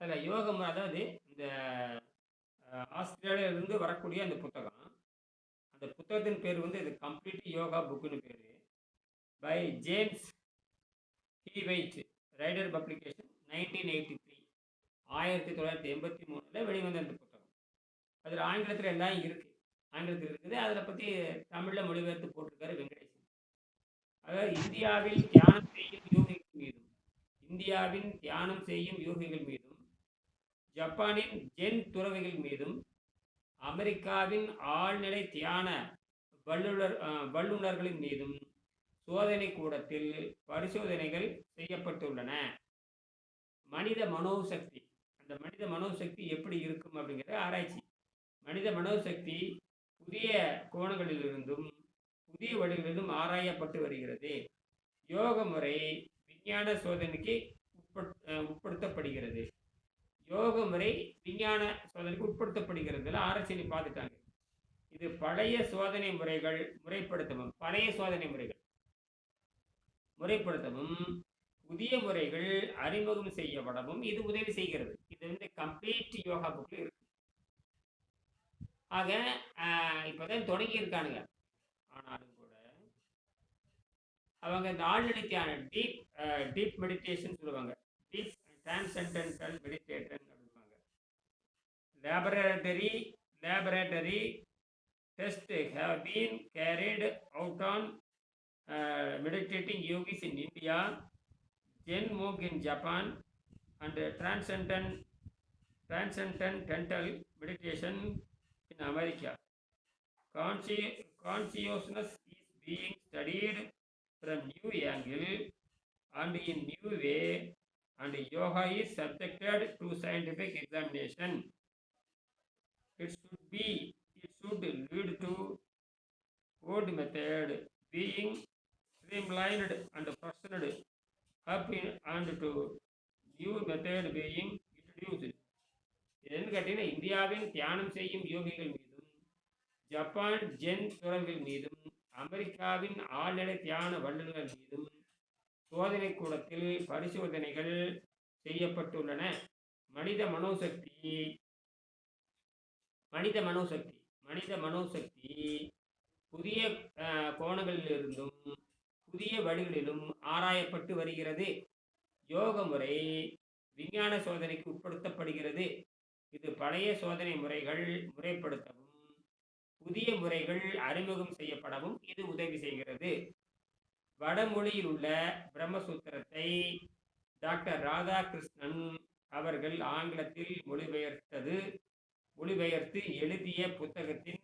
அதில் யோகம் அதாவது இந்த ஆஸ்திரேலியாவிலிருந்து வரக்கூடிய அந்த புத்தகம். அந்த புத்தகத்தின் பேர் வந்து இது கம்ப்ளீட் யோகா புக்குன்னு பேர். By James Hewitt Rider publication nineteen eighty three ஆயிரத்தி தொள்ளாயிரத்தி எண்பத்தி மூணில் வெளிவந்த அந்த புத்தகம். அதில் ஆங்கிலத்தில் எல்லாம் இருக்குது ஆங்கிலத்தில் இருக்குது. அதில் பற்றி தமிழில் மொழிபெயர்த்து போட்டிருக்காரு வெங்கடேசன். அதாவது இந்தியாவில் தியானம் செய்யும் யோகிகள் மீதும் இந்தியாவின் தியானம் செய்யும் யோகிகள் மீதும் ஜப்பானின் ஜென் துறவிகள் மீதும் அமெரிக்காவின் ஆழ்நிலை தியான வல்லுநர் வல்லுநர்களின் மீதும் சோதனை கூடத்தில் பரிசோதனைகள் செய்யப்பட்டுள்ளன. மனித மனோசக்தி அந்த மனித மனோசக்தி எப்படி இருக்கும் அப்படிங்கிற ஆராய்ச்சி. மனித மனோசக்தி புதிய கோணங்களிலிருந்தும் புதிய வழிகளிலும் ஆராயப்பட்டு வருகிறது. யோக முறை விஞ்ஞான சோதனைக்கு உட்படுத்தப்படுகிறது. யோக முறை விஞ்ஞான சோதனைக்கு உட்படுத்தப்படுகிறதுல ஆராய்ச்சி பார்த்துட்டாங்க. இது பழைய சோதனை முறைகள் முறைப்படுத்தவும் பழைய சோதனை முறைகள் முறைப்படுத்தவும் புதிய முறைகள் அறிமுகம் செய்யப்படவும் இது உதவி செய்கிறது. இது வந்து கம்ப்ளீட் யோகா புக்கில் இருக்கு. ஆக ஆஹ், இப்பதான் தொடங்கி இருக்கானுங்க. ஆனாலும் கூட அவங்க இந்த ஆழ்நிலை தியானம் டீப் டீப் மெடிடேஷன் சொல்லுவாங்க. டீப் டிரான்சென்டென்டல் மெடிடேஷன் அப்படிம்பாங்க laboratory laboratory test have been carried out on meditating yogis in India Zen monk in Japan and transcenden transcendental meditation in America consci consciousness is being studied from new angle and in new way and yoga is subjected to scientific examination. It should be, it should lead to old method being streamlined and freshened up in, and to new method being introduced. என்னன்னு கேட்டீங்கன்னா இந்தியாவின் தியானம் செய்யும் யோகிகள் மீதும் Japan gen துறவிகள் மீதும் அமெரிக்காவின் ஆழ்நிலை தியான வல்லுநர்கள் மீதும் சோதனை கூடத்தில் பரிசோதனைகள் செய்யப்பட்டுள்ளன. மனித மனோசக்தி மனித மனோசக்தி மனித மனோசக்தி புதிய கோணங்களிலிருந்தும் புதிய வழிகளிலும் ஆராயப்பட்டு வருகிறது. யோக முறை விஞ்ஞான சோதனைக்கு உட்படுத்தப்படுகிறது. இது பழைய சோதனை முறைகள் முறைப்படுத்தவும் புதிய முறைகள் அறிமுகம் செய்யப்படவும் இது உதவி செய்கிறது. வடமொழியில் உள்ள பிரம்மசூத்திரத்தை டாக்டர் ராதாகிருஷ்ணன் அவர்கள் ஆங்கிலத்தில் மொழிபெயர்த்தது. மொழிபெயர்த்து எழுதிய புத்தகத்தின்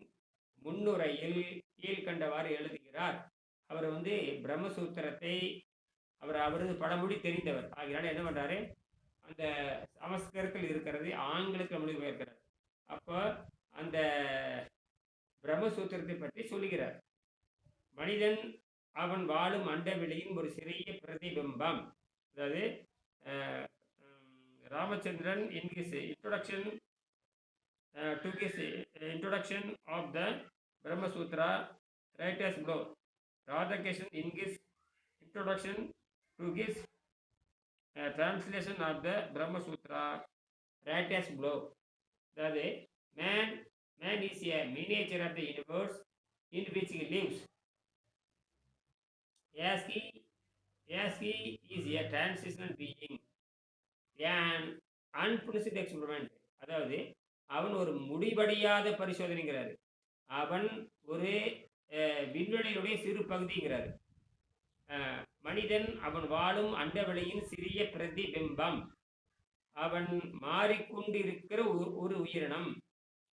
முன்னுரையில் கீழ்கண்டவாறு எழுதுகிறார். அவர் வந்து பிரம்மசூத்திரத்தை அவர் அவரது படமொழி தெரிந்தவர். ஆகையால என்ன பண்றாரு? அந்த சமஸ்கிருதத்தில் இருக்கிறது ஆங்கிலத்தில் மொழிபெயர்க்கிறார். அப்போ அந்த பிரம்மசூத்திரத்தை பற்றி சொல்லுகிறார். மனிதன் அவன் வாழும் அண்டவெளியின் ஒரு சிறிய பிரதிபிம்பம். அதாவது Ramachandran in his to his introduction of the Brahmasutra writes as follow Radhakrishnan in his introduction to his translation of the Brahmasutra writes as follow அதாவது man man is a miniature of the universe in which he. As he as he is a transitional being, an unfinished experiment. அதாவது அவன் ஒரு முடிவடையாத பரிசோதனைங்கிறாரு. அவன் ஒரு விண்வெளியினுடைய சிறு பகுதிங்கிறாரு. மனிதன் அவன் வாழும் அண்டவெளியின் சிறிய பிரதிபிம்பம். அவன் மாறிக்கொண்டிருக்கிற ஒரு- ஒரு உயிரினம்.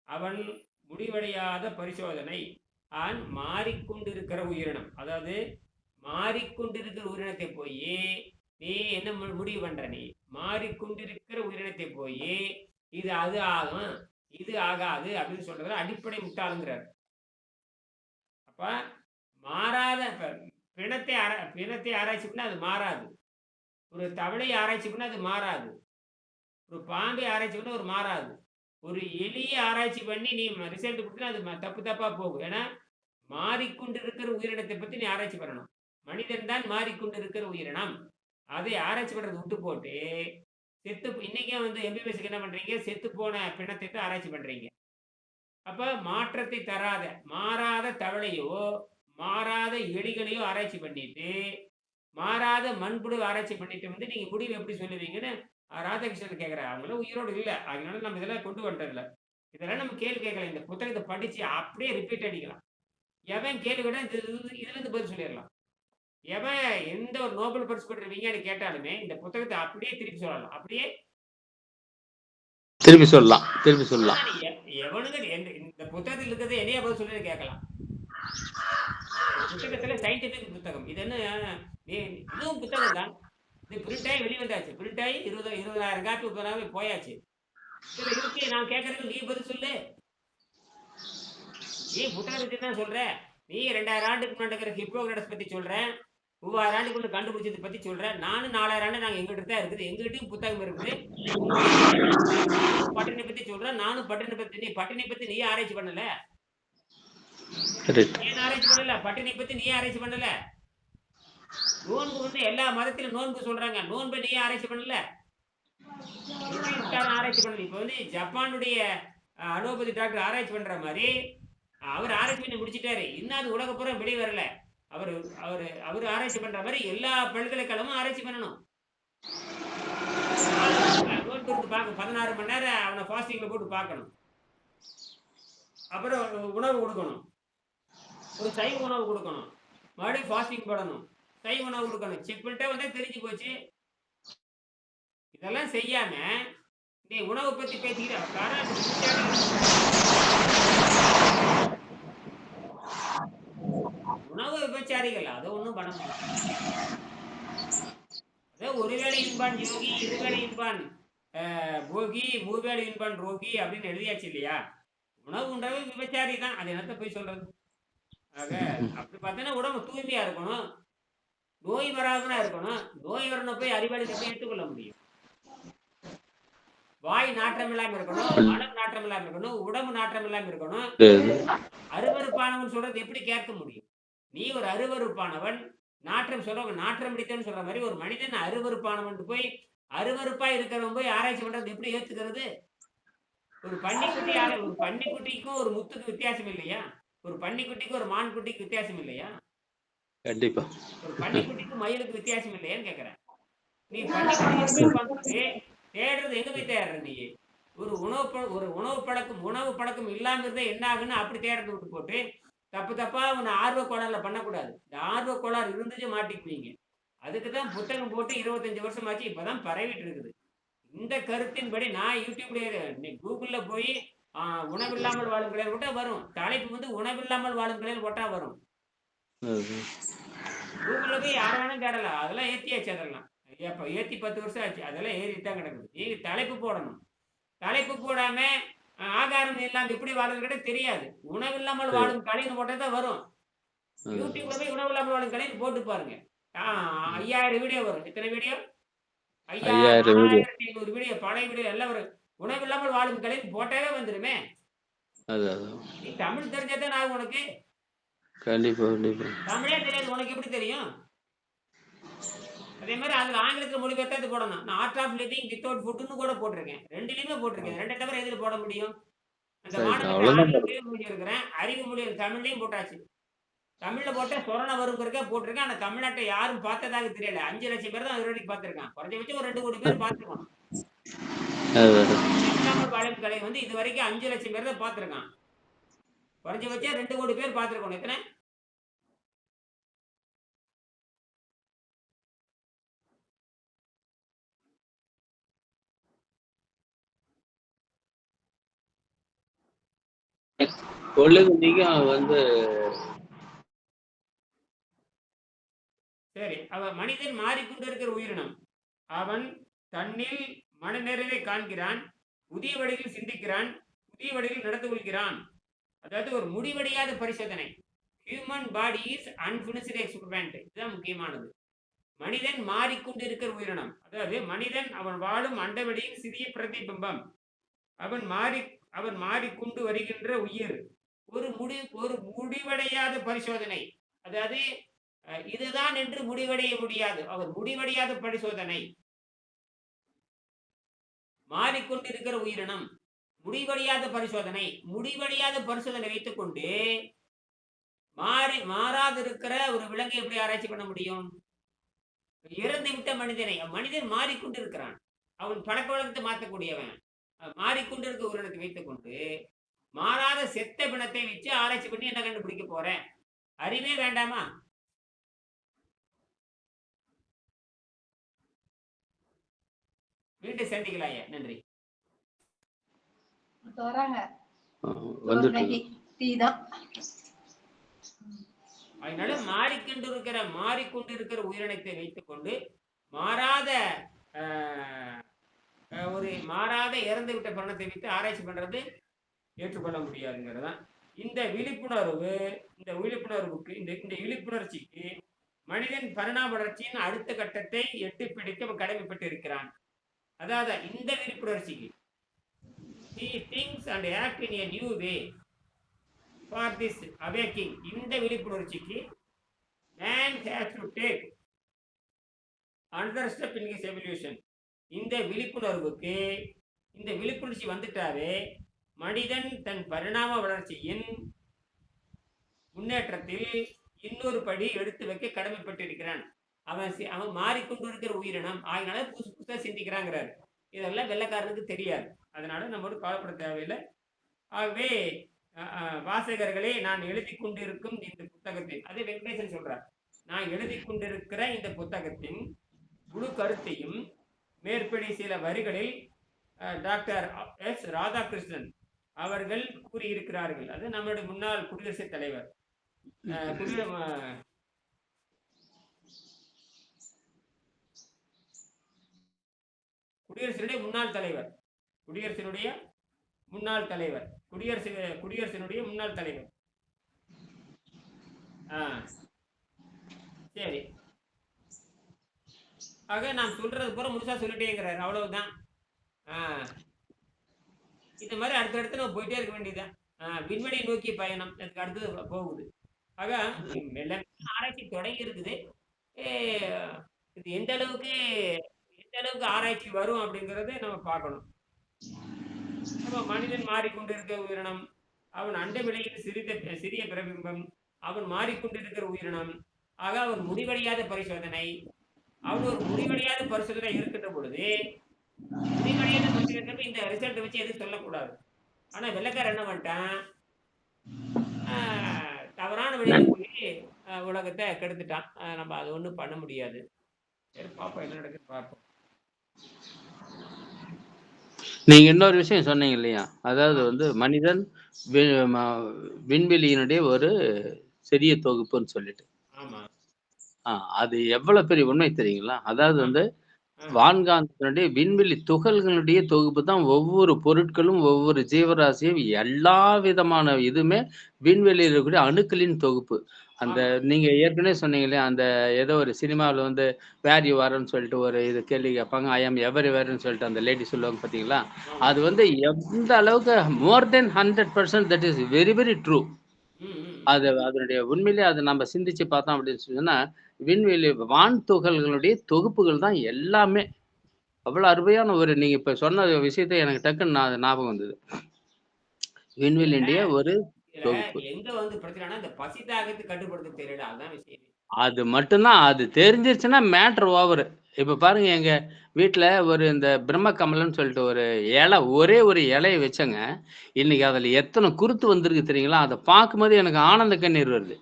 அவன் முடிவடையாத பரிசோதனை. அவன் மாறிக்கொண்டிருக்கிற உயிரினம். அதாவது மாறிக்கொண்டிருக்கிற உயிரினத்தை போய் நீ என்ன முடிவு பண்ற நீ? மாறிக்கொண்டிருக்கிற உயிரினத்தை போய் இது அது ஆகும் இது ஆகாது அப்படின்னு சொல்றதுல அடிப்படை முட்டாளுங்கிறார். அப்ப மாறாத பிணத்தை ஆரா பிணத்தை ஆராய்ச்சி பண்ணால் அது மாறாது. ஒரு தவளை ஆராய்ச்சி பண்ணால் அது மாறாது. ஒரு பாம்பை ஆராய்ச்சி பண்ணால் ஒரு மாறாது. ஒரு எலியை ஆராய்ச்சி பண்ணி நீ ரிசல்ட் கொடுத்தா அது ம- தப்பு தப்பாக போகும். ஏன்னா மாறிக்கொண்டிருக்கிற உயிரினத்தை பற்றி நீ ஆராய்ச்சி பண்ணணும். மனிதன் தான் மாறிக்கொண்டிருக்கிற உயிரினம் அதை ஆராய்ச்சி பண்றது விட்டு போட்டு செத்து இன்னைக்கே வந்து எம்பிபிஎஸ்க்கு என்ன பண்றீங்க? செத்து போன பிணத்தை ஆராய்ச்சி பண்றீங்க. அப்ப மாற்றத்தை தராத மாறாத தவளையோ மாறாத எலிகளையோ ஆராய்ச்சி பண்ணிட்டு மாறாத மண்புழு ஆராய்ச்சி பண்ணிட்டு வந்து நீங்க முடிவு எப்படி சொல்லுவீங்கன்னு ராதாகிருஷ்ணன் கேட்குற அவங்களும் உயிரோடு இல்லை. அதனால நம்ம இதெல்லாம் கொண்டு வந்துடல இதெல்லாம் நம்ம கேள்வி கேட்கலாம் இந்த புத்தகத்தை படிச்சு அப்படியே ரிப்பீட் அடிக்கலாம். எவன் கேள்வி கேட்டால் இது- இது- இதுல இருந்து பதில் சொல்லிடலாம். எவன் எந்த ஒரு நோபல் பரிசு விஞ்ஞானி கேட்டாலுமே இந்த புத்தகத்தை அப்படியே திருப்பி சொல்லலாம். அப்படியே திருப்பி சொல்லலாம் திருப்பி சொல்லலாம். எவனுங்க இந்த புத்தகத்தில் இருக்கிறது என்னைய பதில் சொல்லி கேட்கலாம். புத்தகத்துல சயின்டிபிக் புத்தகம். இது என்ன? இதுவும் புத்தகம் தான் இது பிரிண்ட் ஆகி வெளிவந்தாச்சு பிரிண்ட் ஆகி இருபது இருபதாயிரம் காப்பி முப்பதாயிரம் போயாச்சு. இதுல இருக்கு நான் கேட்கறதுக்கு நீ பதில் சொல்லு. நீ புத்தகத்தை தான் சொல்ற. நீ ரெண்டாயிரம் ஆண்டுக்கு முன்னாடி இருக்கிற ஹிப்போகிரடஸ் பத்தி சொல்ற. மூவாயிரம் ஆண்டுக்குள்ள கண்டுபிடிச்சதை பத்தி சொல்ற நானும் நாலாயிரம் ஆண்டு நாங்க எங்கிட்ட தான் இருக்குது. எங்கிட்டயும் புத்தகம் இருக்குது. பட்டினை பத்தி சொல்றேன். நானும் பட்டினை பத்தி நீ பட்டினை பத்தி நீ ஆராய்ச்சி பண்ணல. ஆராய்ச்சி பண்ணல? பட்டினை பத்தி நீ ஆராய்ச்சி பண்ணல. நோன்பு வந்து எல்லா மதத்திலும் நோன்பு சொல்றாங்க. நோன்பை நீ ஆராய்ச்சி பண்ணல. ஆராய்ச்சி பண்ணல. இப்ப வந்து ஜப்பானுடைய அலோபதி டாக்டர் ஆராய்ச்சி பண்ற மாதிரி அவர் ஆராய்ச்சி பண்ணி முடிச்சிட்டாரு. இன்னும் அது உலக பூரா வெளியே வரல அவர் அவர் அவர் ஆராய்ச்சி பண்ற மாதிரி எல்லா பல்கலைக்கழகமும் ஆராய்ச்சி பண்ணணும். பார்க்க பதினாறு மணி நேரம் அவனை ஃபாஸ்டிங்ல போட்டு பார்க்கணும். அப்புறம் உணவு கொடுக்கணும். ஒரு சைவ உணவு கொடுக்கணும். மறுபடியும் ஃபாஸ்டிங் போடணும் சைவ உணவு கொடுக்கணும். செக் பண்ணிட்டே வந்தால் தெரிஞ்சு போச்சு. இதெல்லாம் செய்யாம நீ உணவை பத்தி பேசிக்கிற காரணம் அது விபச்சாரம். விபச்சாரிகள் அதை ஒண்ணும் பண்ண அதே ஒருவேளை இன்பான் யோகி இருவேளை இன்பான் போகி மூவேளை இன்பான் ரோகி அப்படின்னு எழுதியாச்சு இல்லையா? உணவு உண்டவே விபச்சாரி தான். அது என்னத்த போய் சொல்றது? ஆக அப்படி பார்த்தீங்கன்னா உடம்பு தூய்மையா இருக்கணும். நோய் வராமனா இருக்கணும். நோய் வரணும் போய் அறிவாளி எப்படி எடுத்துக்கொள்ள முடியும். வாய் நாற்றம் இல்லாம இருக்கணும். மனம் நாற்றம் இல்லாம இருக்கணும். உடம்பு நாற்றம் இல்லாம இருக்கணும். அருவருப்பானவன் சொல்றது எப்படி கேட்க முடியும்? நீ ஒரு அருவருப்பானவன். நாற்றம் சொல்றவங்க நாற்றம் பிடித்தவன் சொல்ற மாதிரி ஒரு மனிதன் அருவருப்பானவன் போய் அருவருப்பா இருக்கிறவன் போய் ஆராய்ச்சி பண்றது எப்படி ஏத்துக்கிறது? ஒரு பன்னிக்குட்டி ஒரு பன்னிக்குட்டிக்கும் ஒரு முத்துக்கு வித்தியாசம் இல்லையா? ஒரு பன்னிக்குட்டிக்கும் ஒரு மான் குட்டிக்கு வித்தியாசம் இல்லையா? கண்டிப்பா. ஒரு பன்னிக்குட்டிக்கும் மயிலுக்கு வித்தியாசம் இல்லையான்னு கேக்குறேன். நீ பன்னிக்குட்டி தேடுறது எங்க போய் தேடுற நீ? ஒரு உணவு ஒரு உணவு பழக்கம் உணவு பழக்கம் இல்லாம இருந்தா என்ன ஆகுன்னு அப்படி தேடுறது விட்டு போட்டு தப்பு தப்பா உன்னை ஆர்வ கோளாறுல பண்ணக்கூடாது. இந்த ஆர்வ கோளாறு இருந்துச்சு மாட்டிக்குவீங்க. அதுக்கு தான் புத்தகம் போட்டு இருபத்தஞ்சு வருஷம் ஆச்சு இப்பதான் பரவிட்டு இருக்குது. இந்த கருத்தின்படி நான் யூடியூப்ல நீ கூகுள்ல போய் உணவில்லாமல் வாழும் கிளையர் போட்டா வரும். தலைப்பு வந்து உணவில்லாமல் வாழும் கிளையர் போட்டா வரும். கூகுள்ல போய் யார வேணாலும் தேடலாம். அதெல்லாம் ஏத்தியாச்சு அதெல்லாம். ஏத்தி பத்து வருஷம் ஆச்சு. அதெல்லாம் ஏறி தான் கிடக்குது. நீ தலைப்பு போடணும். தலைப்பு போடாம ஆகாரம் இல்லாம எப்படி வாழுறது கூட தெரியாது உணவில்லாமல் சரி. வாழும் கலைன்னு போட்டா தான் வரும். யூடியூப்ல போய் உணவில்லாமல் வாழும் கலைன்னு போட்டு பாருங்க. ஐயாயிரம் வீடியோ வரும். எத்தனை வீடியோ ஐயாயிரம் ஐநூறு வீடியோ பழைய வீடியோ எல்லாம் வரும். உணவில்லாமல் வாழும் கலைன்னு போட்டாவே வந்துருமே நீ தமிழ் தெரிஞ்சாதான் நான் உனக்கு? கண்டிப்பா கண்டிப்பா. தமிழே தெரியாது. உனக்கு எப்படி தெரியும்? அதே மாதிரி அதுல ஆங்கிலத்துல மொழிபெயர்த்தா இது போடணும். நான் ஆர்ட் ஆஃப் லிவிங் வித்தவுட் ஃபுட்னு கூட போட்டிருக்கேன். ரெண்டுலயுமே போட்டிருக்கேன். ரெண்டை தவிர எதுல போட முடியும்? அந்த மாணவர்கள் இருக்கிறேன் அறிவு மொழி தமிழ்லயும் போட்டாச்சு. தமிழ்ல போட்டா சொரண வருங்கிறக்கே போட்டிருக்கேன். ஆனா தமிழ்நாட்டை யாரும் பார்த்ததாக தெரியல. அஞ்சு லட்சம் பேர் தான் இது வரைக்கும் பார்த்திருக்கான். குறைஞ்சபட்சம் ஒரு ரெண்டு கோடி பேர் பார்த்துருக்கோம். கலை வந்து இது வரைக்கும் அஞ்சு லட்சம் பேர் தான் பார்த்திருக்கான். குறைஞ்சபட்சம் ரெண்டு கோடி பேர் பார்த்திருக்கோம். எத்தனை? சொல்லுங்க வந்து சரி அவன் மனிதன் மாறிக்கொண்டிருக்கிற உயிரினம். அவன் தன்னில் மனநிறைவை காண்கிறான் புதிய வழியில் சிந்திக்கிறான் புதிய வழியில் நடந்து கொள்கிறான். அதாவது ஒரு முடிவடையாத பரிசோதனை. Human body is unfinished experiment இதுதான் முக்கியமானது. மனிதன் மாறிக்கொண்டு இருக்கிற உயிரினம். அதாவது மனிதன் அவன் வாழும் அண்டவெளியின் சிறிய பிரதிபிம்பம். அவன் மாறி அவர் மாறிக்கொண்டு வருகின்ற உயிர். ஒரு முடி ஒரு முடிவடையாத பரிசோதனை. அதாவது இதுதான் என்று முடிவடைய முடியாது. அவர் முடிவடையாத பரிசோதனை. மாறிக்கொண்டிருக்கிற உயிரினம் முடிவடையாத பரிசோதனை. முடிவடையாத பரிசோதனை வைத்துக்கொண்டு மாறி மாறாதிருக்கிற ஒரு விலங்கை எப்படி ஆராய்ச்சி பண்ண முடியும்? இறந்து விட்ட மனிதனை. மனிதன் மாறிக்கொண்டிருக்கிறான். அவன் பழக்க வழக்கத்தை மாற்றக்கூடியவன். மாறிக்கொண்டிருக்க உயிரினத்தை வைத்துக்கொண்டு மாறாத செத்த பிணத்தை வச்சு ஆராய்ச்சி பண்ணி என்ன கண்டுபிடிக்க போறேன்? அறிவே வேண்டாமா? மீண்டும் சந்திக்கலாயா நன்றி. இப்ப வராங்க. ஆ, ஒரு வந்துட்டு மேகி டீ தான். அதனால மாறிக்கொண்டிருக்கிற மாறிக்கொண்டிருக்கிற உயிரினத்தை வைத்துக்கொண்டு மாறாத ஆஹ், ஒரு மாறாத இறந்து விட்ட பிரணத்தை வைத்து ஆராய்ச்சி பண்றது ஏற்றுக்கொள்ள முடியாதுங்கிறதான் இந்த விழிப்புணர்வு இந்த விழிப்புணர்வுக்கு இந்த இந்த விழிப்புணர்ச்சிக்கு மனிதன் பரிணாம வளர்ச்சியின் அடுத்த கட்டத்தை எட்டு பிடிக்க கடமைப்பட்டு இருக்கிறான் அதாவது இந்த விழிப்புணர்ச்சிக்கு. He thinks and act in a new way for this awakening. இந்த விழிப்புணர்ச்சிக்கு man has to take under step in his evolution இந்த விழிப்புணர்வுக்கு இந்த விழிப்புணர்ச்சி வந்துட்டாவே மனிதன் தன் பரிணாம வளர்ச்சியின் முன்னேற்றத்தில் இன்னொரு படி எடுத்து வைக்க கடமைப்பட்டிருக்கிறான். அவன் அவன் மாறிக்கொண்டு இருக்கிற உயிரினம். அதனால புதுசு புதுசாக சிந்திக்கிறாங்கிறார். இதெல்லாம் வெள்ளக்காரனுக்கு தெரியாது. அதனால நம்மளோட கவலைப்பட தேவையில்லை. ஆகவே வாசகர்களே நான் எழுதி கொண்டிருக்கும் இந்த புத்தகத்தின் அதே வெங்கடேசன் சொல்றார். நான் எழுதி கொண்டிருக்கிற இந்த புத்தகத்தின் முழு கருத்தையும் மேற்படி சில வரிகளில் டாக்டர் எஸ். ராதாகிருஷ்ணன் அவர்கள் கூறியிருக்கிறார்கள். அது நம்மளுடைய முன்னாள் குடியரசுத் தலைவர். குடியரசினுடைய முன்னாள் தலைவர். குடியரசினுடைய முன்னாள் தலைவர். குடியரசு குடியரசினுடைய முன்னாள் தலைவர். ஆ சரி. ஆக நான் சொல்றது பூரா முழுசா சொல்லிட்டேங்கிறாரு. அவ்வளவுதான். இந்த மாதிரி அடுத்தடுத்து நம்ம போயிட்டே இருக்க வேண்டியதுதான். விண்வெளி நோக்கி பயணம். அதுக்கு அடுத்தது போகுது. ஆக மெல்ல ஆராய்ச்சி தொடங்கி இருக்குது. இது எந்த அளவுக்கு எந்த அளவுக்கு ஆராய்ச்சி வரும் அப்படிங்கறத நம்ம பார்க்கணும். நம்ம மனிதன் மாறிக்கொண்டிருக்க உயிரினம் அவன் அண்ட விலையில் சிறித சிறிய பிரபிம்பம் அவன் மாறிக்கொண்டிருக்கிற உயிரினம் ஆக அவன் முடிவடையாத பரிசோதனை அவர் ஒரு முடிவடையாத பரிசோதனை இருக்கின்ற பொழுது முடிவடையாத பரிசோதனை இந்த ரிசல்ட் வச்சு எதுவும் சொல்லக்கூடாது. ஆனா வெள்ளக்காரன் என்ன பண்ணிட்டான்? தவறான வழியில் போய் உலகத்தை கெடுத்துட்டான். நம்ம அது ஒண்ணும் பண்ண முடியாது. சரி பார்ப்போம் என்ன நடக்குது பார்ப்போம் நீங்க இன்னொரு விஷயம் சொன்னீங்க இல்லையா? அதாவது வந்து மனிதன் வி- விண்வெளியினுடைய ஒரு சிறிய தொகுப்புன்னு சொல்லிட்டு. அது எவ்வளவு பெரிய உண்மை தெரியுங்களா? அதாவது வந்து. வான்காந்தத்தினுடைய விண்வெளி துகள்களுடைய தொகுப்பு தான் ஒவ்வொரு பொருட்களும் ஒவ்வொரு ஜீவராசியும் எல்லா விதமான இதுமே விண்வெளியில் இருக்கக்கூடிய அணுக்களின் தொகுப்பு. அந்த நீங்க ஏற்கனவே சொன்னீங்க இல்லையா அந்த ஏதோ ஒரு சினிமாவில் வந்து வேர் யூ வரன்னு சொல்லிட்டு ஒரு இது கேள்வி கேட்பாங்க ஐ எம் எவரி வேர்னு சொல்லிட்டு அந்த லேடி சொல்லுவாங்க பார்த்தீங்களா? ஆமா. அது வந்து எந்த அளவுக்கு more than hundred percent that is very very true அது அதனுடைய உண்மையிலேயே அதை நம்ம சிந்திச்சு பார்த்தோம் அப்படின்னு சொன்னா விண்வெளி வான் துகள்களுடைய தொகுப்புகள் தான் எல்லாமே. அவ்வளவு அருமையான ஒரு நீங்க இப்ப சொன்ன விஷயத்தை எனக்கு டக்குன்னு நான் ஞாபகம் வந்தது. விண்வெளியுடைய ஒரு தொகுப்பு. எங்க வந்து பிரச்சனைனா இந்த பசி தாகத்தை கட்டுப்படுத்த தெரியல. அதுதான் விஷயம். அது மட்டும்தான் அது தெரிஞ்சிருச்சுன்னா மேட்ரு ஓவர் இப்போ பாருங்க எங்க வீட்டில் ஒரு இந்த பிரம்ம கமலம்னு சொல்லிட்டு ஒரு இலை ஒரே ஒரு இலையை வச்சங்க. இன்னைக்கு அதில் எத்தனை குருத்து வந்திருக்கு தெரியுங்களா? அதை பார்க்கும்போது எனக்கு ஆனந்த கண்ணீர் வருது.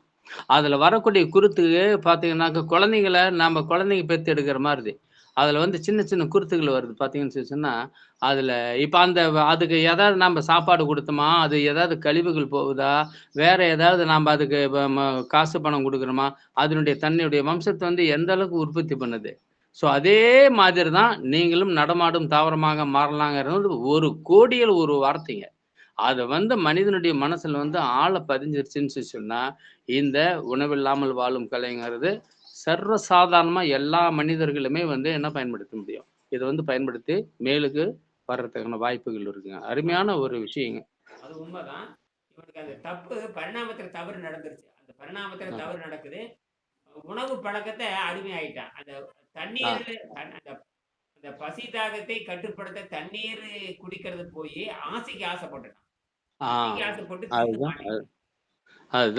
அதில் வரக்கூடிய குருத்துக்கு பார்த்தீங்கன்னாக்க குழந்தைங்கள நம்ம குழந்தைங்க பெற்று எடுக்கிற மாதிரி அதில் வந்து சின்ன சின்ன குருத்துகள் வருது பார்த்தீங்கன்னு சொல்லி சொன்னா அதுல அந்த அதுக்கு ஏதாவது நம்ம சாப்பாடு கொடுத்தோமா? அது ஏதாவது கழிவுகள் போகுதா? வேற ஏதாவது நம்ம அதுக்கு ம- காசு பணம் கொடுக்குறோமா? அதனுடைய தன்னுடைய வம்சத்தை வந்து எந்த அளவுக்கு உற்பத்தி பண்ணுது? ஸோ அதே மாதிரி தான் நீங்களும் நடமாடும் தாவரமாக மாறலாங்கிறது ஒரு கோடியில் ஒரு வார்த்தைங்க. அது வந்து மனிதனுடைய மனசுல வந்து ஆழ பதிஞ்சிருச்சுன்னு சொல்லி சொன்னா இந்த உணவில்லாமல் வாழும் கலைங்கிறது சர்வசாதாரணமா எல்லா மனிதர்களுமே வந்து என்ன பயன்படுத்த முடியும்? இதை வந்து பயன்படுத்தி மேலுக்கு வர்றதுக்கான வாய்ப்புகள் இருக்குங்க. அருமையான ஒரு விஷயங்க. அது உண்மைதான். இவனுக்கு அந்த தப்பு பரிணாமத்துல தவறு நடந்துருச்சு. அந்த பரிணாமத்துல. தவறு நடக்குது. உணவு பழக்கத்தை அடிமையாயிட்டான். அந்த தண்ணீர்ல தண்ண- அந்த அந்த பசி தாகத்தை கட்டுப்படுத்த தண்ணீர் குடிக்கிறது போய் ஆசைக்கு ஆசைப்பட்டுட்டான். ஆசைப்பட்டு அதுதான் அது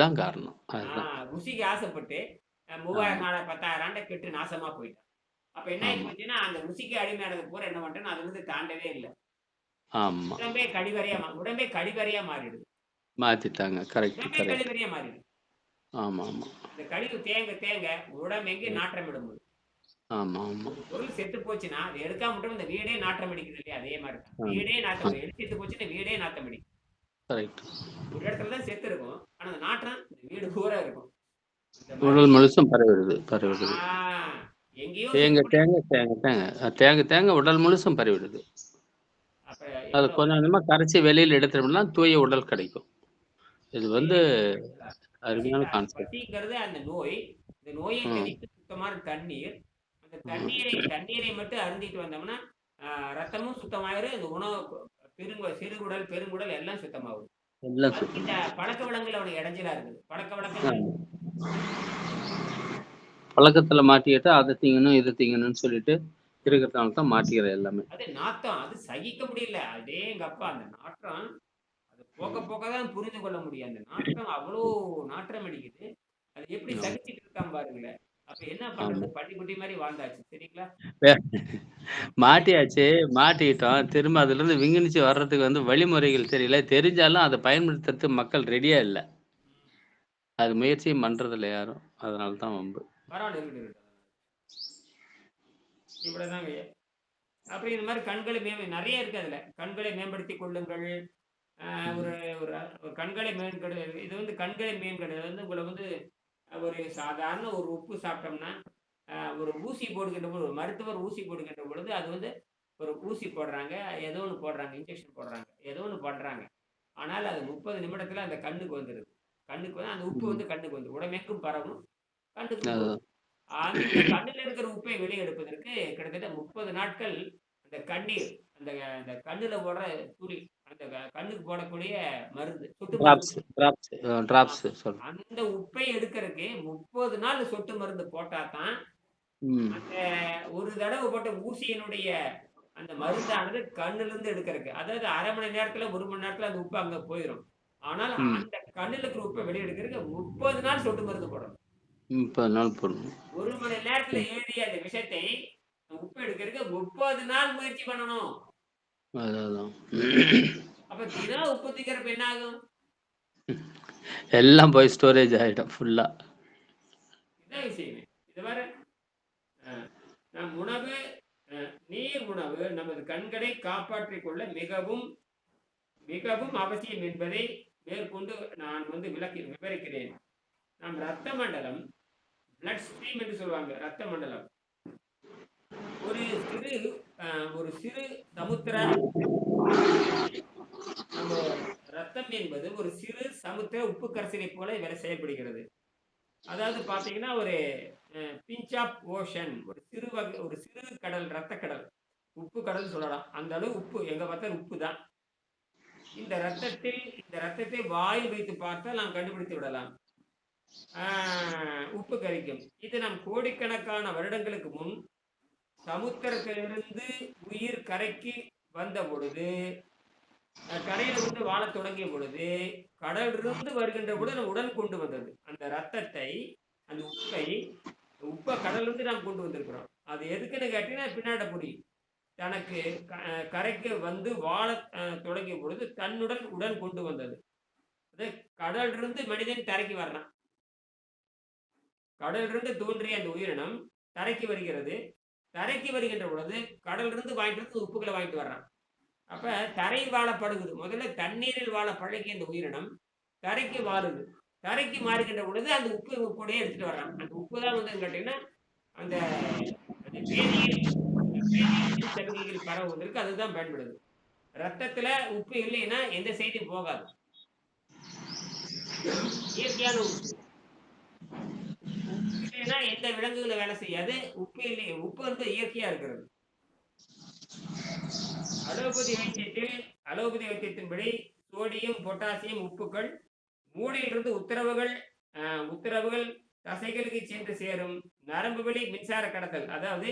காரணம். ருசிக்கு ஆசைப்பட்டு மூவாயிரம் நாள் பத்தாயிரம் ஆண்டை கெட்டு நாசமா போயிட்டான். அப்ப என்ன போச்சுன்னா அந்த ருசிக்கு அடிமையானது பூரா என்ன பண்றேன்னு அதுல இருந்து தாண்டவே இல்லை. உடம்பே கழிவறையா உடம்பே கழிவறையா மாறிடுது. மாத்திட்டாங்க. கரெக்ட். கழிவறையா மாறிடுது. ஆமா ஆமா அந்த கழிவு தேங்க தேங்க உடம்பு எங்கே நாற்றம் இடும்போது ஆமா ஆமா பொருள் செத்து போச்சுன்னா அது எடுக்காம மட்டும் இந்த வீடே நாற்றம் அடிக்குது இல்லையா? அதே மாதிரி தான். வீடே நாற்றம். எடுத்து செத்து போச்சுன்னா வீடே நாற்றம் அடிக்கும் கரெக்ட். ஒரு இடத்துல தான் செத்து இருக்கும் ஆனா அந்த நாற்றம் இந்த வீடு பூரா இருக்கும். இந்த உடல் முழுசும் பரவிடுது பரவிடுது. எங்கேயோ தேங்க தேங்க தேங்க தேங்க. தேங்க தேங்க உடல் முழுசும் பரவிடுது. அது கொஞ்சம் கொஞ்சமா கரைச்சி வெளியில எடுத்துட்டோம்னா தூய உடல் கிடைக்கும். இது வந்து அருமையான கான்செப்ட் பசிங்கிறது அந்த நோய். இந்த நோயை தணித்து சுத்தமான தண்ணீர். அந்த தண்ணீரை தண்ணீரை மட்டும் அருந்திட்டு வந்தோம்னா ரத்தமும் சுத்தமாயிரும். இந்த உணவு பெருங்கு சிறுகுடல் பெருங்குடல் எல்லாம் சுத்தமாகும். இந்த பழக்க வளங்கள் அவனுக்கு இடைஞ்சலா இருக்குது. பழக்க வழக்கங்கள் ஆமா. பழக்கத்துல மாட்டிக்கிட்டு அதை திங்கணும் இதை திங்கணும்னு சொல்லிட்டு இருக்கிறதுனால தான் மாட்டிக்கிற எல்லாமே. அது நாத்தம். அது சகிக்க முடியல. அதே எங்க அப்பா அந்த நாற்றம் அது போக போக தான் புரிந்து கொள்ள முடியும். அந்த நாற்றம் அவ்வளோ நாற்றம் அடிக்குது. அது எப்படி சகிச்சிட்டு இருக்கான் பாருங்களேன் அப்ப என்ன ஆமா. பண்றது? பட்டிக்குட்டி மாதிரி வாழ்ந்தாச்சு. சரிங்களா? மாட்டியாச்சு. மாட்டிக்கிட்டோம். திரும்ப அதுல இருந்து விங்குனிச்சு வர்றதுக்கு வந்து வழிமுறைகள் தெரியல. தெரிஞ்சாலும் அதை பயன்படுத்துறதுக்கு மக்கள் ரெடியா இல்லை. அது முயற்சியும் பண்றது இல்லை யாரும். அதனால தான் வம்பு. பரவாயில்ல. இவ்வளவுதாங்க. அப்புறம் இந்த மாதிரி கண்களை மேம்ப நிறைய இருக்கு அதுல. கண்களை மேம்படுத்திக் கொள்ளுங்கள். ஒரு ஒரு கண்களை மேம்படு இது வந்து கண்களை மேம்படு இது வந்து உங்களை வந்து ஒரு சாதாரண ஒரு உப்பு சாப்பிட்டோம்னா ஒரு ஊசி போடுகின்ற பொழுது ஒரு மருத்துவர் ஊசி போடுகின்ற பொழுது அது வந்து ஒரு ஊசி போடுறாங்க ஏதோ ஒன்று போடுறாங்க இன்ஜெக்ஷன் போடுறாங்க ஏதோ ஒன்று பண்றாங்க. ஆனால் அது முப்பது நிமிடத்துல அந்த கண்ணுக்கு வந்துடுது கண்ணுக்கு வந்து அந்த உப்பு. வந்து கண்ணுக்கு வந்து உடம்பெங்கும் பரவும் போகும் அந்த கண்ணில் இருக்கிற உப்பை வெளியே எடுப்பதற்கு கிட்டத்தட்ட முப்பது நாட்கள் அந்த கண்ணீர் அந்த அந்த கண்ணுல போடுற துளி அந்த கண்ணுக்கு போடக்கூடிய மருந்து சொட்டு அந்த உப்பை எடுக்கிறதுக்கு முப்பது நாள் சொட்டு மருந்து போட்டா தான் அந்த ஒரு தடவை போட்ட ஊசியினுடைய அந்த மருந்தானது கண்ணுல இருந்து எடுக்கிறதுக்கு. அதாவது அரை மணி நேரத்துல ஒரு மணி நேரத்துல அந்த உப்பு அங்க போயிடும் ஆனால் அந்த கண்ணுல இருக்கிற உப்பை வெளியே எடுக்கிறதுக்கு முப்பது நாள் சொட்டு மருந்து போடணும். முப்பது நாள் போடணும். ஒரு மணி நேரத்துல எழுதிய அந்த விஷயத்தை உப்பு எடுக்கிறதுக்கு முப்பது நாள் முயற்சி பண்ணணும். எல்லாம் போய் ஸ்டோரேஜ் ஆகிடும் ஃபுல்லா நம் உணவு நீர் உணவு நமது கண்களை காப்பாற்றிக் கொள்ள மிகவும் மிகவும் அவசியம் என்பதை மேற்கொண்டு நான் வந்து விளக்கி விவரிக்கிறேன். நம் ரத்த மண்டலம் பிளட் ஸ்ட்ரீம் என்று சொல்லுவாங்க ரத்த மண்டலம். ஒரு சிறு ஒரு சிறு சமுத்திர. நம்ம ரத்தம் என்பது ஒரு சிறு சமுத்திர உப்பு கரைசலை போல வேலை செயல்படுகிறது அதாவது பார்த்தீங்கன்னா ஒரு பிஞ்ச் ஆஃப் ஓஷன் ஒரு சிறு வகை ஒரு சிறு கடல் ரத்த கடல் உப்பு கடல் சொல்லலாம். அந்த அளவு உப்பு எங்க பார்த்தாலும் உப்பு தான் இந்த ரத்தத்தில் இந்த ரத்தத்தை வாயில் வைத்து பார்த்தால் நாம் கண்டுபிடித்து விடலாம். உப்பு கரிக்கும். இது நம் கோடிக்கணக்கான வருடங்களுக்கு முன் சமுத்திரத்திலிருந்து உயிர் கரைக்கு வந்த பொழுது கரையில் கரையில வந்து வாழத் தொடங்கிய பொழுது கடலிலிருந்து வருகின்ற பொழுது நம்ம உடன் கொண்டு வந்தது. அந்த ரத்தத்தை அந்த உப்பை உப்பை கடலிருந்து நாம் கொண்டு வந்திருக்கிறோம். அது எதுக்குன்னு கேட்டீங்கன்னா பின்னாட புரியும் தனக்கு க- கரைக்கு வந்து வாழ தொடங்கிய பொழுது தன்னுடன் உடன் கொண்டு வந்தது. அது கடலிலிருந்து மனிதன் தரைக்கு வர்றான். கடலிலிருந்து தோன்றிய அந்த உயிரினம் தரைக்கு வருகிறது. தரைக்கு வருகின்ற பொழுது கடலிலிருந்து வாங்கிட்டு வந்து உப்புகளை வாங்கிட்டு வர்றான். அப்ப தரை வாழ முதல்ல தண்ணீரில் வாழ பழகிய இந்த உயிரினம் தரைக்கு வாழுது தரைக்கு மாறுகின்ற பொழுது அந்த உப்பு உப்போடயே எடுத்துட்டு வர்றான். அந்த உப்பு தான் வந்து கேட்டீங்கன்னா அந்த அந்த சலுகைகள் பரவுவதற்கு அதுதான் பயன்படுது. ரத்தத்துல உப்பு இல்லைன்னா எந்த செய்தியும் போகாது. இயற்கையான உப்பு. இல்லைன்னா எந்த விலங்குகளை வேலை செய்யாது. உப்பு இல்லை உப்பு வந்து இயற்கையா இருக்கிறது. அலோபதி வைத்தியத்தில் அலோபதி வைத்தியத்தின்படி சோடியம் பொட்டாசியம் உப்புக்கள் மூளையிலிருந்து உத்தரவுகள் உத்தரவுகள் தசைகளுக்கு சென்று சேரும். நரம்பு வழி மின்சார கடத்தல் அதாவது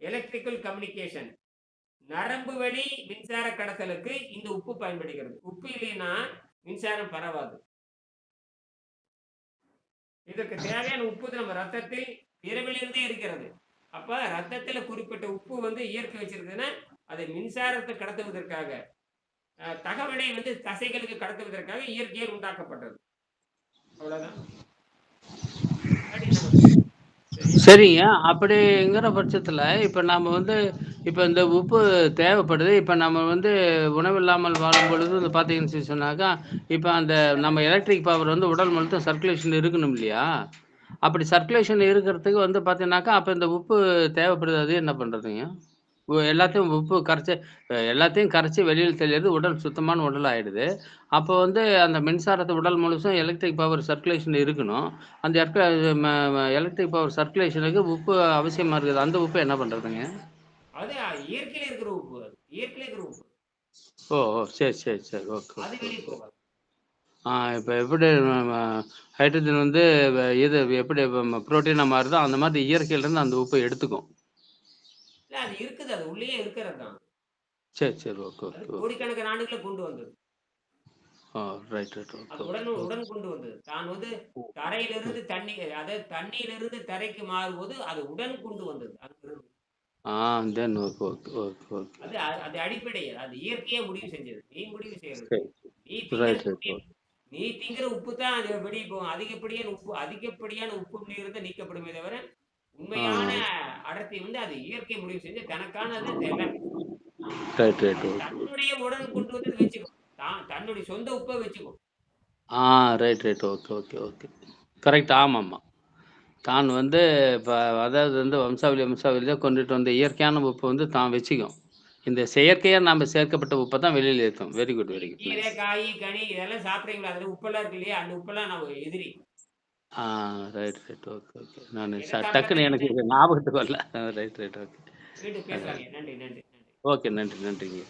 எலக்ட்ரிக்கல் கம்யூனிகேஷன் நரம்பு வழி மின்சார கடத்தலுக்கு இந்த உப்பு பயன்படுகிறது. உப்பு இல்லைன்னா மின்சாரம் பரவாது. இதற்கு தேவையான உப்பு நம்ம ரத்தத்தில் இரவிலிருந்தே இருக்கிறது. அப்ப ரத்தத்துல குறிப்பிட்ட உப்பு வந்து இயற்கை வச்சிருக்குதுன்னா அதை மின்சாரத்தை கடத்துவதற்காக தகவலை வந்து தசைகளுக்கு கடத்துவதற்காக இயற்கையில் உண்டாக்கப்பட்டது. அவ்வளவுதான். அப்படி சரிங்க. அப்படிங்கிற பட்சத்தில் இப்போ நம்ம வந்து இப்போ இந்த உப்பு தேவைப்படுது. இப்போ நம்ம வந்து உணவில்லாமல் வாழும் பொழுது வந்து பார்த்தீங்கன்னு சொன்னாக்கா இப்போ அந்த நம்ம எலக்ட்ரிக் பவர் வந்து உடல் முழுத்தும் சர்க்குலேஷன் இருக்கணும் இல்லையா? அப்படி சர்க்குலேஷன் இருக்கிறதுக்கு வந்து பார்த்தீங்கன்னாக்கா அப்போ இந்த உப்பு தேவைப்படுது. அது என்ன பண்ணுறதுங்க எல்லாத்தையும் உப்பு கரைச்சி எல்லாத்தையும் கரைச்சி வெளியில் தெளியறது உடல் சுத்தமான உடல் ஆயிடுது அப்போ வந்து அந்த மின்சாரத்தை உடல் முழுசும் எலக்ட்ரிக் பவர் சர்க்குலேஷன் இருக்கணும். அந்த எலக்ட்ரிக் பவர் சர்க்குலேஷனுக்கு உப்பு அவசியமா இருக்குது. அந்த உப்பு என்ன பண்றதுங்க? அது இயற்கையில இருக்கிற உப்பு இயற்கையில இருக்கிற உப்பு. ஓ சரி சரி சரி. ஓகே ஆ இப்போ எப்படி ஹைட்ரஜன் வந்து இது எப்படி புரோட்டீனாக மாறுதோ அந்த மாதிரி இயற்கையிலேருந்து அந்த உப்பை எடுத்துக்கும். இல்ல அது இருக்குது. அது உள்ளேயே இருக்கிறது தான் சரி சரி. ஓகே கோடிக்கணக்கான நாடுகளை கொண்டு வந்தது. உடன் உடன் கொண்டு வந்தது. தான் வந்து தரையிலிருந்து தண்ணி அதாவது தண்ணியிலிருந்து தரைக்கு மாறும்போது அது உடன் கொண்டு வந்தது. தென் அது அது அடிப்படை அது இயற்கையே முடிவு செஞ்சது. நீ முடிவு செய்யறது. நீ திங்கிற உப்பு- தான் அது வெளியே போகும் அதிகப்படியான உப்பு அதிகப்படியான உப்பு நீர் நீக்கப்படுமே தவிர உண்மையான அடர்த்தி வந்து அது இயற்கை முடிவு செஞ்சு தனக்கானது ஓகே தன்னுடைய உடன் கொண்டு வந்து வச்சுக்கும் தான் தன்னுடைய சொந்த உப்பை வச்சுக்கும் ஆ right right okay okay okay correct ஆமாம்மா. தான் வந்து இப்போ அதாவது வந்து வம்சாவளி வம்சாவளியாக கொண்டுட்டு வந்த இயற்கையான உப்பு வந்து தான் வச்சுக்கும். இந்த செயற்கையாக நாம் சேர்க்கப்பட்ட உப்பை தான் வெளியில் ஏற்றும் வெரி குட் வெரி குட் கீரை காய் கனி இதெல்லாம் சாப்பிட்றீங்களா? அதுல உப்பெல்லாம் இருக்கு இல்லையா? அந்த உப்பெல்லாம் நான் எதிரி. ஆ ரைட் ரைட் ஓகே ஓகே நான் எனக்காக டக்குன்னு எனக்கு ஞாபகத்துக்கு வரல. ரைட் ரைட் ஓகே ஓகே நன்றி நன்றிங்க.